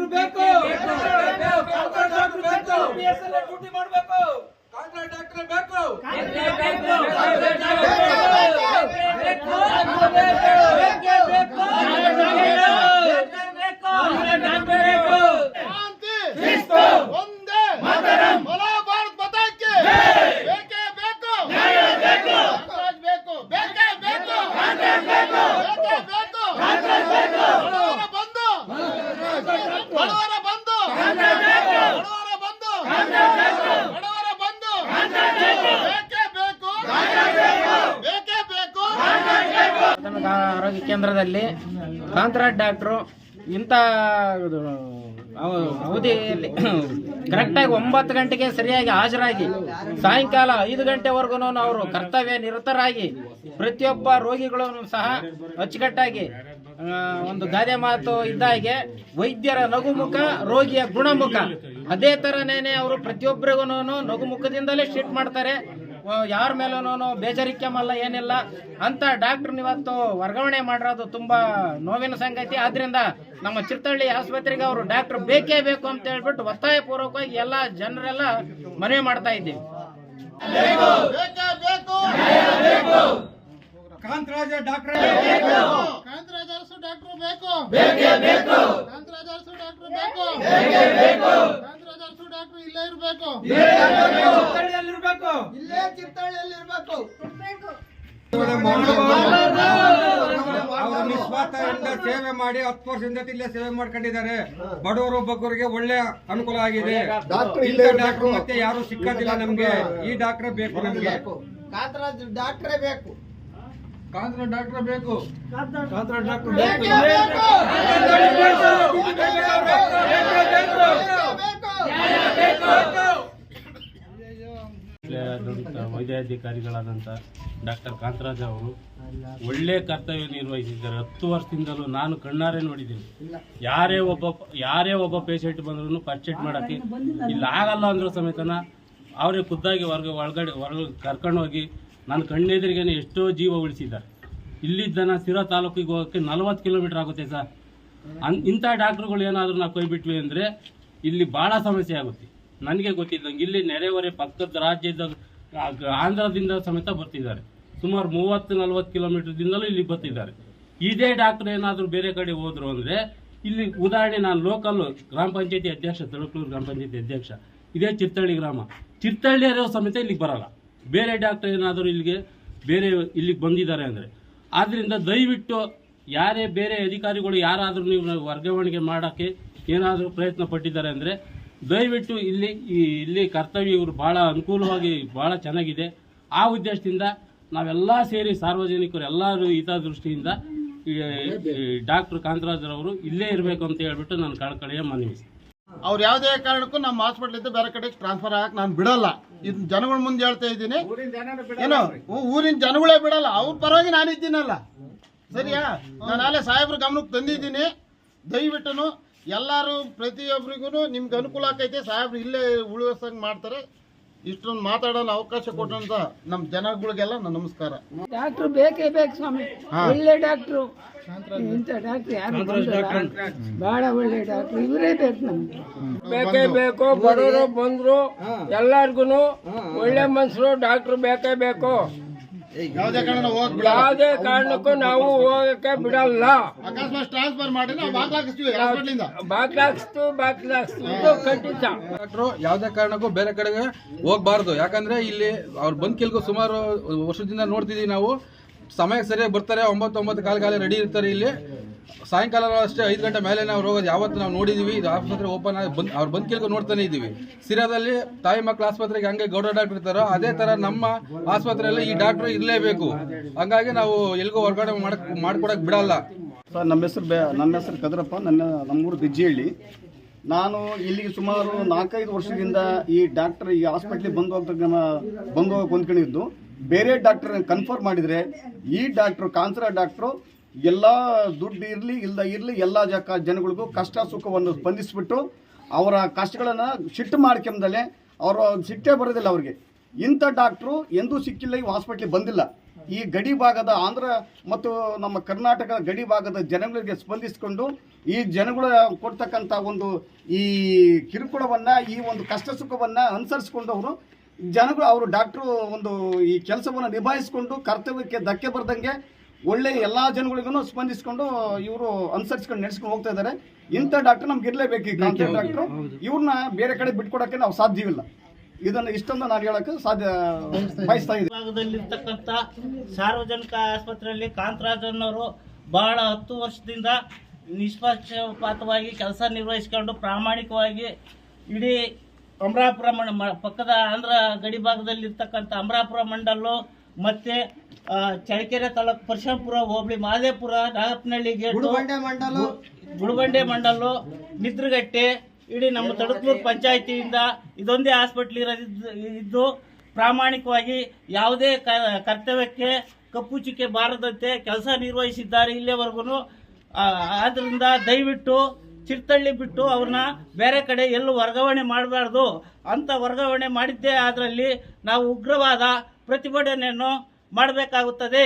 Doctor ಬೇಕು contract doctor ಬೇಕು PSL duty ಮಾಡಬೇಕು ಕಾಂಟ್ರಾಕ್ಟ್ ಡಾಕ್ಟರ್ ಬೇಕು ಶಾಂತಿ ಒಂದೇ ಬಲೋ ಭಾರತ್ ಬತಾಕ್ಕೆ ಬೇಕೇ ಬೇಕು ಕಾಂಗ್ರೆಸ್ ಬೇಕು ಬೇಕೇ ಬೇಕು ಬೇಕೇ ಬೇಕು ಬಡವರ ಬಂಧು ಬಡವರ ಬಂಧು ಬಡವರ ಬಂಧು ಬಡವರ ಬಂಧು ಬೇಕೇ ಬೇಕು ಬೇಕೇ ಬೇಕು ಪ್ರಾಥಮಿಕ ಆರೋಗ್ಯ ಕೇಂದ್ರದಲ್ಲಿ ಕಾಂತರಾಜ್ ಡಾಕ್ಟ್ರು ಇಂಥ ಅವಧಿಯಲ್ಲಿ ಕರೆಕ್ಟಾಗಿ ಒಂಬತ್ತು ಗಂಟೆಗೆ ಸರಿಯಾಗಿ ಹಾಜರಾಗಿ ಸಾಯಂಕಾಲ ಐದು ಗಂಟೆವರೆಗೂ ಅವರು ಕರ್ತವ್ಯ ನಿರತರಾಗಿ ಪ್ರತಿಯೊಬ್ಬ ರೋಗಿಗಳನ್ನು ಸಹ ಅಚ್ಚುಕಟ್ಟಾಗಿ ಒಂದು ಗಾದೆ ಮಾತು ಇದ್ದಾಗೆ ವೈದ್ಯರ ನಗುಮುಖ, ರೋಗಿಯ ಗುಣಮುಖ. ಅದೇ ಥರನೇ ಅವರು ಪ್ರತಿಯೊಬ್ಬರಿಗೂ ನಗುಮುಖದಿಂದಲೇ ಟ್ರೀಟ್ ಮಾಡ್ತಾರೆ. ಯಾರ ಮೇಲೂ ಬೇಜಾರಿಕೆ ಮಲ್ಲ ಏನಿಲ್ಲ ಅಂತ ಡಾಕ್ಟರ್ ಇವತ್ತು ವರ್ಗಾವಣೆ ಮಾಡಿರೋದು ತುಂಬಾ ನೋವಿನ ಸಂಗತಿ. ಆದ್ರಿಂದ ನಮ್ಮ ಚಿರ್ತಳ್ಳಿ ಆಸ್ಪತ್ರೆಗೆ ಅವರು ಡಾಕ್ಟರ್ ಬೇಕೇ ಬೇಕು ಅಂತ ಹೇಳ್ಬಿಟ್ಟು ಒತ್ತಾಯ ಪೂರ್ವಕವಾಗಿ ಎಲ್ಲ ಜನರೆಲ್ಲ ಮನವಿ ಮಾಡ್ತಾ ಇದ್ದೀವಿ. ಬೇಕೇ ಬೇಕು ಕಾಂತರಾಜ ಡಾಕ್ಟರ್. ಕಾಂತರಾಜ್ ಅರಸು ಡಾಕ್ಟರ್ ಬೇಕು. ಕಾಂತರಾಜ್ ಅರಸು ಡಾಕ್ಟರ್ ಬೇಕು. ಕಾಂತರಾಜ್ ಅರಸು ಡಾಕ್ಟರ್ ಇಲ್ಲೇ ಇರಬೇಕು. ಇರಬೇಕು. ಇಲ್ಲೇ ಚಿತ್ತಳ್ಳಿಯಲ್ಲಿ ಇರಬೇಕು. ಅವರು ನಿಸ್ವಾರ್ಥದಿಂದ ಸೇವೆ ಮಾಡಿ ಹತ್ತು ವರ್ಷದಿಂದ ಇಲ್ಲೇ ಸೇವೆ ಮಾಡ್ಕೊಂಡಿದ್ದಾರೆ. ಬಡವರು ಬಗ್ಗರಿಗೆ ಒಳ್ಳೆ ಅನುಕೂಲ ಆಗಿದೆ. ಡಾಕ್ಟರ್ ಮತ್ತೆ ಯಾರು ಸಿಕ್ಕೋದಿಲ್ಲ ನಮ್ಗೆ. ಈ ಡಾಕ್ಟರ್ ಬೇಕು ನಮ್ಗೆ. ಕಾಂತರಾಜ್ ಡಾಕ್ಟ್ರೇ ಬೇಕು. ಕಾಂತರ ಡಾಕ್ಟರ್ ಬೇಕು. ಕಾತ್ರಾ ಡಾಕ್ಟರ್ ಬೇಕು. ಆದಂಥ ವೈದ್ಯಾಧಿಕಾರಿಗಳಾದಂಥ ಡಾಕ್ಟರ್ ಕಾಂತರಾಜ ಅವರು ಒಳ್ಳೆ ಕರ್ತವ್ಯ ನಿರ್ವಹಿಸಿದ್ದಾರೆ. ಹತ್ತು ವರ್ಷದಿಂದಲೂ ನಾನು ಕಣ್ಣಾರೆ ನೋಡಿದ್ದೀನಿ. ಯಾರೇ ಒಬ್ಬ ಯಾರೇ ಒಬ್ಬ ಪೇಷಂಟ್ ಬಂದ್ರೂ ಪರ್ಚೆಟ್ ಮಾಡೋಕ್ಕೆ ಇಲ್ಲಿ, ಆಗಲ್ಲ ಅಂದ್ರೂ ಸಮೇತನ ಅವರೇ ಖುದ್ದಾಗಿ ಹೊರಗೆ ಒಳಗಡೆ ಹೊರಗೆ ಕರ್ಕೊಂಡು ಹೋಗಿ ನನ್ನ ಕಣ್ಣೆದುರಿಗೇನೆ ಎಷ್ಟೋ ಜೀವ ಉಳಿಸಿದ್ದಾರೆ. ಇಲ್ಲಿದ್ದನ ಸಿರಾ ತಾಲೂಕಿಗೆ ಹೋಗೋಕ್ಕೆ ನಲವತ್ತು ಕಿಲೋಮೀಟರ್ ಆಗುತ್ತೆ ಸರ್. ಅನ್ ಇಂಥ ಡಾಕ್ಟ್ರುಗಳು ಏನಾದರೂ ನಾವು ಕೈ ಬಿಟ್ವಿ ಅಂದರೆ ಇಲ್ಲಿ ಭಾಳ ಸಮಸ್ಯೆ ಆಗುತ್ತೆ. ನನಗೆ ಗೊತ್ತಿದ್ದಂಗೆ ಇಲ್ಲಿ ನೆರೆಹೊರೆ ಪಕ್ಕದ ರಾಜ್ಯದ ಆಂಧ್ರದಿಂದ ಸಮೇತ ಬರ್ತಿದ್ದಾರೆ. ಸುಮಾರು ಮೂವತ್ತು, ನಲ್ವತ್ತು ಕಿಲೋಮೀಟರ್ದಿಂದಲೂ ಇಲ್ಲಿ ಬರ್ತಿದ್ದಾರೆ. ಇದೇ ಡಾಕ್ಟರ್ ಏನಾದರೂ ಬೇರೆ ಕಡೆ ಹೋದ್ರು ಅಂದರೆ ಇಲ್ಲಿ ಉದಾಹರಣೆ ನಾನು ಲೋಕಲ್ ಗ್ರಾಮ ಪಂಚಾಯತಿ ಅಧ್ಯಕ್ಷ, ತಳಕೂರು ಗ್ರಾಮ ಪಂಚಾಯತಿ ಅಧ್ಯಕ್ಷ, ಇದೇ ಚಿತ್ತಳ್ಳಿ ಗ್ರಾಮ. ಚಿತ್ತಳ್ಳಿಯವರು ಸಮೇತ ಇಲ್ಲಿಗೆ ಬರಲ್ಲ. ಬೇರೆ ಡಾಕ್ಟರ್ ಏನಾದರೂ ಇಲ್ಲಿಗೆ ಬೇರೆ ಇಲ್ಲಿಗೆ ಬಂದಿದ್ದಾರೆ ಅಂದರೆ. ಆದ್ದರಿಂದ ದಯವಿಟ್ಟು ಯಾರೇ ಬೇರೆ ಅಧಿಕಾರಿಗಳು ಯಾರಾದರೂ ನೀವು ವರ್ಗಾವಣೆಗೆ ಮಾಡೋಕ್ಕೆ ಏನಾದರೂ ಪ್ರಯತ್ನ ಪಟ್ಟಿದ್ದಾರೆ ಅಂದರೆ ದಯವಿಟ್ಟು ಇಲ್ಲಿ ಈ ಇಲ್ಲಿ ಕರ್ತವ್ಯ ಇವರು ಭಾಳ ಅನುಕೂಲವಾಗಿ ಭಾಳ ಚೆನ್ನಾಗಿದೆ. ಆ ಉದ್ದೇಶದಿಂದ ನಾವೆಲ್ಲ ಸೇರಿ ಸಾರ್ವಜನಿಕರು ಎಲ್ಲರೂ ಹಿತದೃಷ್ಟಿಯಿಂದ ಡಾಕ್ಟರ್ ಕಾಂತರಾಜರವರು ಇಲ್ಲೇ ಇರಬೇಕು ಅಂತ ಹೇಳ್ಬಿಟ್ಟು ನಾನು ಕಳಕಳಿಯ ಮನವಿ. ಅವ್ರು ಯಾವುದೇ ಕಾರಣಕ್ಕೂ ನಮ್ಮ ಹಾಸ್ಪಿಟ್ಲಿಂದ ಬೇರೆ ಕಡೆಗೆ ಟ್ರಾನ್ಸ್ಫರ್ ಆಗಕ್ಕೆ ನಾನು ಬಿಡಲ್ಲ. ಇದು ಜನಗಳ ಮುಂದೆ ಹೇಳ್ತಾ ಇದ್ದೀನಿ. ಏನೋ ಊರಿನ ಜನಗಳೇ ಬಿಡಲ್ಲ. ಅವ್ರ ಪರವಾಗಿ ನಾನು ಇದ್ದೀನಲ್ಲ. ಸರಿಯಾ? ನಾನು ಅಲ್ಲೇ ಸಾಹೇಬ್ರ ಗಮನಕ್ಕೆ ತಂದಿದ್ದೀನಿ. ದಯವಿಟ್ಟು ಎಲ್ಲರೂ ಪ್ರತಿಯೊಬ್ಬರಿಗೂ ನಿಮ್ಗೆ ಅನುಕೂಲ ಆಕೈತೆ. ಸಾಹೇಬ್ರು ಇಲ್ಲೇ ಉಳಿಸಂಗ್ ಮಾಡ್ತಾರೆ. ಇಷ್ಟೊಂದು ಮಾತಾಡೋಣ ಅವಕಾಶ ಕೊಟ್ಟಂತ ನಮ್ಮ ಜನಗಳಿಗೆಲ್ಲ ನನ್ನ ನಮಸ್ಕಾರ. ಡಾಕ್ಟರ್ ಬೇಕೇ ಬೇಕು ಸ್ವಾಮಿ. ಒಳ್ಳೆ ಡಾಕ್ಟ್ರು. ಇಂಥ ಡಾಕ್ಟ್ರು ಯಾರು ಬಹಳ ಒಳ್ಳೆ ಡಾಕ್ಟರ್. ಇವರೇ ಬೇಕು ನಮ್ಗೆ. ಬೇಕೇ ಬೇಕು ಬಡವರು ಬಂದ್ರು ಎಲ್ಲಾರ್ಗು ಒಳ್ಳೆ ಮನ್ಸರು ಡಾಕ್ಟರ್ ಬೇಕೇ ಬೇಕು. ಯಾವುದೇ ಕಾರಣ ಹೋಗಿ ಯಾವುದೇ ಕಾರಣಕ್ಕೂ ನಾವು ಹೋಗಕ್ಕೆ ಬಿಡಲ್ಲ. ಅಕಸ್ಮಾತ್ ಟ್ರಾನ್ಸ್ಫರ್ ಮಾಡಿ ನಾವು ಬಾಗ್ಲಾಕಿಸ್ತೀವಿ ಹಾಸ್ಪಿಟ್ಲಿಂದ ಬಾಗ್ಲಾಕ್ಸ್ತು ಬಾಗ್ಲಾಕ್ಸ್ತು. ಇದು ಖಂಡಿತ ಡಾಕ್ಟ್ರು ಯಾವುದೇ ಕಾರಣಕ್ಕೂ ಬೇರೆ ಕಡೆಗೆ ಹೋಗ್ಬಾರ್ದು. ಯಾಕಂದ್ರೆ ಇಲ್ಲಿ ಅವ್ರು ಬಂದ್ ಕೆಲ್ಗೂ ಸುಮಾರು ವರ್ಷದಿಂದ ನೋಡ್ತಿದೀವಿ ನಾವು. ಸಮಯಕ್ಕೆ ಸರಿಯಾಗಿ ಬರ್ತಾರೆ. ಒಂಬತ್ತು ಒಂಬತ್ತು ಕಾಲ ಕಾಲ ರೆಡಿ ಇರ್ತಾರೆ ಇಲ್ಲಿ. ಸಾಯಂಕಾಲ ಅಷ್ಟೇ ಐದು ಗಂಟೆ ಮೇಲೆ ನಾವು ಹೋಗೋದು. ಯಾವತ್ತು ನಾವು ನೋಡಿದೀವಿ, ಇದು ಆಸ್ಪತ್ರೆ ಓಪನ್ ಆಗಿ ಬಂದು ಅವ್ರು ಬಂದ್ ಕೇಳ್ಕೊಂಡು ನೋಡ್ತಾನೆ ಇದ್ದೀವಿ ಸಿರಾದಲ್ಲಿ ತಾಯಿ ಮಕ್ಕಳ ಆಸ್ಪತ್ರೆಗೆ ಹಂಗೆ ಗೌಡ ಡಾಕ್ಟರ್ ಇರ್ತಾರೋ, ಅದೇ ತರ ನಮ್ಮ ಆಸ್ಪತ್ರೆಯಲ್ಲಿ ಈ ಡಾಕ್ಟರ್ ಇರಲೇಬೇಕು. ಹಂಗಾಗಿ ನಾವು ಎಲ್ಗೂ ಹೊರಗಡೆ ಮಾಡಕ್ ಮಾಡ್ಕೊಡಕ್ ಬಿಡಲ್ಲ. ಸರ್, ನಮ್ಮ ಹೆಸರು ಬೆ ನನ್ನ ಹೆಸರು ಕದ್ರಪ್ಪ, ನನ್ನ ನಮ್ಮೂರು ಬಿಜ್ಜಿಹಳ್ಳಿ. ನಾನು ಇಲ್ಲಿಗೆ ಸುಮಾರು ನಾಲ್ಕೈದು ವರ್ಷದಿಂದ ಈ ಡಾಕ್ಟರ್ ಈ ಹಾಸ್ಪಿಟ್ಲಿಗೆ ಬಂದು ಹೋಗ್ತಕ್ಕ ಬಂದು ಹೊಂದ್ಕೊಂಡಿದ್ದು. ಬೇರೆ ಡಾಕ್ಟರ್ ಕನ್ಫರ್ಮ್ ಮಾಡಿದರೆ ಈ ಡಾಕ್ಟ್ರು ಕಾನ್ಸರ ಡಾಕ್ಟ್ರು ಎಲ್ಲ ದುಡ್ಡು ಇರಲಿ ಇಲ್ಲದ ಇರಲಿ, ಎಲ್ಲ ಜಕ ಜನಗಳಿಗೂ ಕಷ್ಟ ಸುಖವನ್ನು ಸ್ಪಂದಿಸಿಬಿಟ್ಟು ಅವರ ಕಷ್ಟಗಳನ್ನು ಸಿಟ್ಟು ಮಾಡ್ಕೊಂಬದಲ್ಲೇ ಅವರು ಸಿಟ್ಟೇ ಬರೋದಿಲ್ಲ ಅವ್ರಿಗೆ. ಇಂಥ ಡಾಕ್ಟ್ರು ಎಂದೂ ಸಿಕ್ಕಿಲ್ಲ, ಈ ಹಾಸ್ಪಿಟ್ಲಿಗೆ ಬಂದಿಲ್ಲ. ಈ ಗಡಿ ಭಾಗದ ಆಂಧ್ರ ಮತ್ತು ನಮ್ಮ ಕರ್ನಾಟಕ ಗಡಿ ಭಾಗದ ಜನಗಳಿಗೆ ಸ್ಪಂದಿಸಿಕೊಂಡು ಈ ಜನಗಳ ಕೊಡ್ತಕ್ಕಂಥ ಒಂದು ಈ ಕಿರುಕುಳವನ್ನು, ಈ ಒಂದು ಕಷ್ಟ ಸುಖವನ್ನು ಅನುಸರಿಸ್ಕೊಂಡು ಅವರು ಜನಗಳು, ಅವರು ಡಾಕ್ಟ್ರು ಒಂದು ಈ ಕೆಲಸವನ್ನು ನಿಭಾಯಿಸಿಕೊಂಡು ಕರ್ತವ್ಯಕ್ಕೆ ಧಕ್ಕೆ ಬರ್ದಂಗೆ ಒಳ್ಳೆ ಎಲ್ಲಾ ಜನಗಳಿಗೂ ಸ್ಪಂದಿಸಿಕೊಂಡು ಇವರು ಅನುಸರಿಸ್ಕೊಂಡು ನಡೆಸಿಕೊಂಡು ಹೋಗ್ತಾ ಇದ್ದಾರೆ ಇಂಥ ಡಾಕ್ಟರ್ ನಮ್ಗೆ ಇರಲೇಬೇಕು ಈ ಡಾಕ್ಟ್ರು ಇವ್ರನ್ನ ಬೇರೆ ಕಡೆ ಬಿಟ್ಕೊಡಕ್ಕೆ ನಾವು ಸಾಧ್ಯವಿಲ್ಲ. ಇದನ್ನು ಇಷ್ಟೊಂದು ನಾನು ಹೇಳಕ್ಕೆ ಸಾಧ್ಯ ಬಯಸ್ತಾ ಇದ್ದೀನಿ. ಭಾಗದಲ್ಲಿರ್ತಕ್ಕಂಥ ಸಾರ್ವಜನಿಕ ಆಸ್ಪತ್ರೆಯಲ್ಲಿ ಕಾಂತರಾಜ್ ಅನ್ನೋರು ಬಹಳ ಹತ್ತು ವರ್ಷದಿಂದ ನಿಷ್ಪಕ್ಷಪಾತವಾಗಿ ಕೆಲಸ ನಿರ್ವಹಿಸಿಕೊಂಡು ಪ್ರಾಮಾಣಿಕವಾಗಿ ಇಡೀ ಅಮರಾಪುರ ಮಂಡ ಮ- ಪಕ್ಕದ ಆಂಧ್ರ ಗಡಿ ಭಾಗದಲ್ಲಿರ್ತಕ್ಕಂಥ ಅಮರಾಪುರ ಮಂಡಲ್ಲು ಮತ್ತು ಚಳ್ಳಕೆರೆ ತಾಲೂಕು ಪರಶಂಪುರ ಹೋಬಳಿ ಮಾದೇಪುರ ನಾಗಪ್ಪನಹಳ್ಳಿ ಗೇಟು ಮಂಡಲು. ಗುಡುಬಂಡೆ ಮಂಡಲ್ಲು ನಿದ್ರಗಟ್ಟೆ ಇಡೀ ನಮ್ಮ ತಡಕೂರು ಪಂಚಾಯತಿಯಿಂದ ಇದೊಂದೇ ಹಾಸ್ಪಿಟ್ಲ್ ಇರೋದಿದ್ದು ಇದ್ದು ಪ್ರಾಮಾಣಿಕವಾಗಿ ಯಾವುದೇ ಕರ್ತವ್ಯಕ್ಕೆ ಕಪ್ಪು ಚುಕ್ಕೆ ಬಾರದಂತೆ ಕೆಲಸ ನಿರ್ವಹಿಸಿದ್ದಾರೆ ಇಲ್ಲಿಯವರೆಗೂ ಆದ್ದರಿಂದ ದಯವಿಟ್ಟು ಚಿರ್ತಳ್ಳಿ ಬಿಟ್ಟು ಅವ್ರನ್ನ ಬೇರೆ ಕಡೆ ಎಲ್ಲೂ ವರ್ಗಾವಣೆ ಮಾಡಬಾರ್ದು. ಅಂತ ವರ್ಗಾವಣೆ ಮಾಡಿದ್ದೇ ಅದರಲ್ಲಿ ನಾವು ಉಗ್ರವಾದ ಪ್ರತಿಭಟನೆಯನ್ನು ಮಾಡಬೇಕಾಗುತ್ತದೆ.